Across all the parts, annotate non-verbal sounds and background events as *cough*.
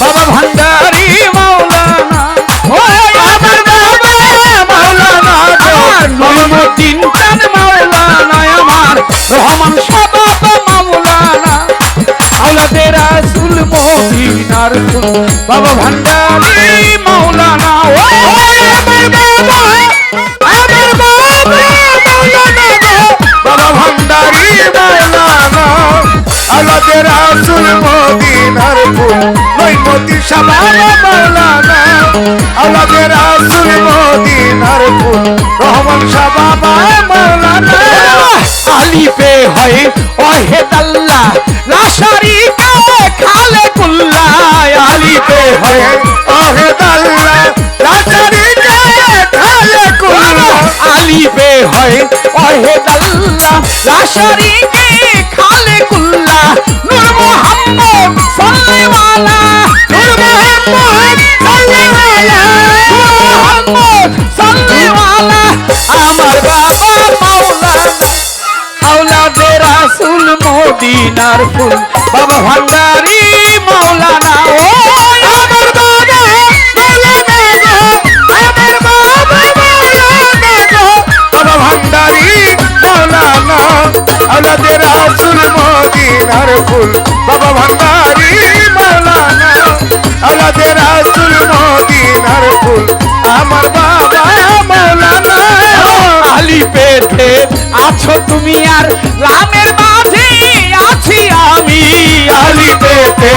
বাবা ভান্ডারি মাওলানা। আমার বাবা, মাওলানা মাওলানা, আমার রহমান সাবাব মাওলানা। আওলাদে রাসূল মদিনার বাবা ভান্ডারি মাওলানা আল্লাহ রাসুল মদিনার ফুল রহমান সাবাব মাওলানা আলিপে হয় ওহেদাল্লাহ লাশারি কে খালে কুল্লা আলিপে হয় ওহেদাল্লাহ রাজারি ঢালে কুল্লা আলিপে হয় ওহেদাল্লাহ লাশারি কে খালে কুল্লা নূর মোহাম্মদ সাল্লাল্লাহু নূর মদিনার ফুল। বাবা ভান্ডারি মাওলানা। ও আমার বাবা মাওলানা গো আমার বাবা মাওলানা। গো বাবা ভান্ডারি মাওলানা আল্লাহ রাসুল মদিনার ফুল। বাবা ভান্ডারি মাওলানা আল্লাহ রাসুল মদিনার ফুল। আমার বাবা মাওলানা। আলি আছো তুমি আর রামের মাঝে। আছি আমি আলি পেতে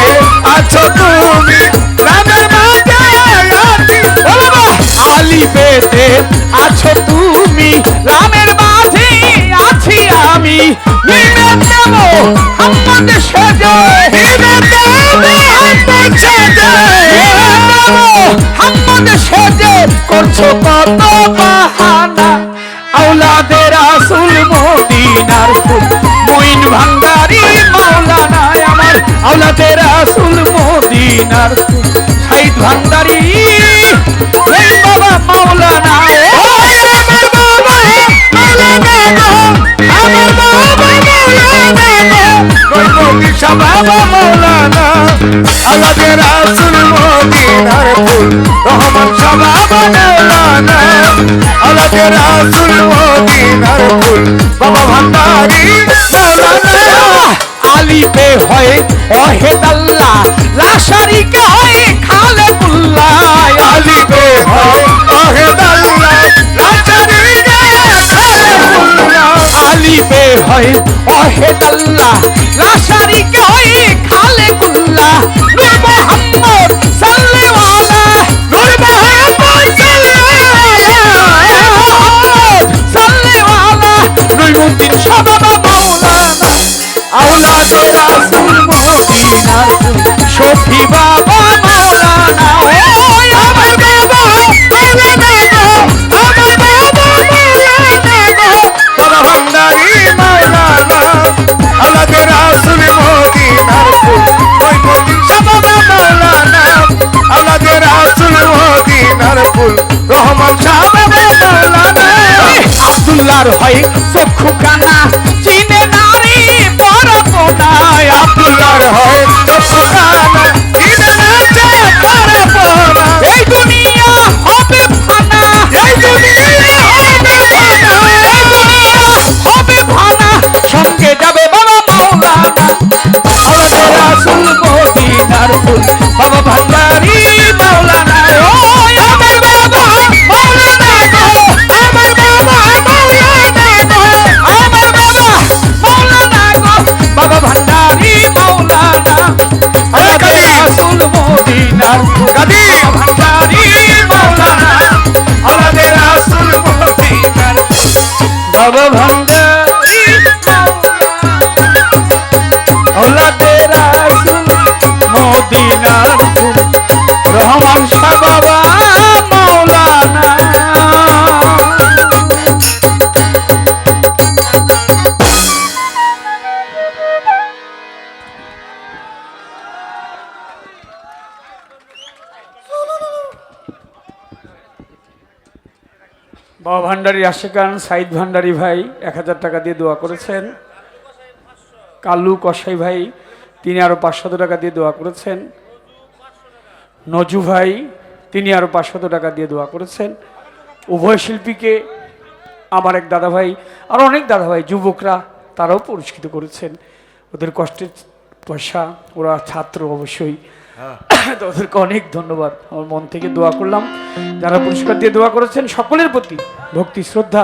আছো তুমি। রামের মাঝে বাবা আলি পেতে আছো তুমি। রামের মাঝে আছি আমি। করছ কত বাহানা। আওলাদের রাসূল আওলাদের রাসূল মদিনার সাইদ ভান্ডারি। এই বাবা মাওলানা বাবা রাসুল মদিনার ফুল বাবা ভান্ডারি মাওলানা। আলিপে হয় অহেদাল্লা লাশারিকে হয় খালে কুল্লা আলিবে হয় ওহেদাল্লাহ রাজারি আলিপে হয় অহেদাল্লা লাশারিকে হয় খালে কুল্লা নূর মোহাম্মদ সাল্লাল্লাহু আব্দুল্লাহর হয় চক্ষু কানা চিনে নারী পরপনায় আব্দুল্লাহর হয় চক্ষুখানা ইনে বাবা ভান্ডারী আশেকান, সাইদ ভান্ডারী ভাই, এক হাজার টাকা দিয়ে দোয়া করেছেন। কালু কসাই ভাই, তিনি আরও পাঁচশত টাকা দিয়ে দোয়া করেছেন। নজু ভাই, তিনি আরও পাঁচশত টাকা দিয়ে দোয়া করেছেন। উভয় শিল্পীকে আমার এক দাদা ভাই আর অনেক দাদা ভাই যুবকরা তারাও পুরস্কৃত করেছেন। ওদের কষ্টের পয়সা, ওরা ছাত্র অবশ্যই। *coughs* তো ওদেরকে অনেক ধন্যবাদ। আমার মন থেকে দোয়া করলাম। যারা পুরস্কার দিয়ে দোয়া করেছেন, সকলের প্রতি ভক্তি, শ্রদ্ধা,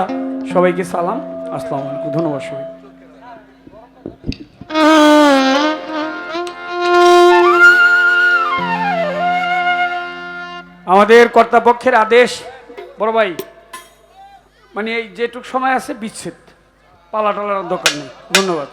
সবাইকে সালাম। আসসালাম আলাইকুম। ধন্যবাদ সবাই আমাদের কর্তাপক্ষের আদেশ, বড় ভাই মানে এই যেটুক সময় আছে, বিচ্ছেদ। পালা টালার দরকার নেই। ধন্যবাদ।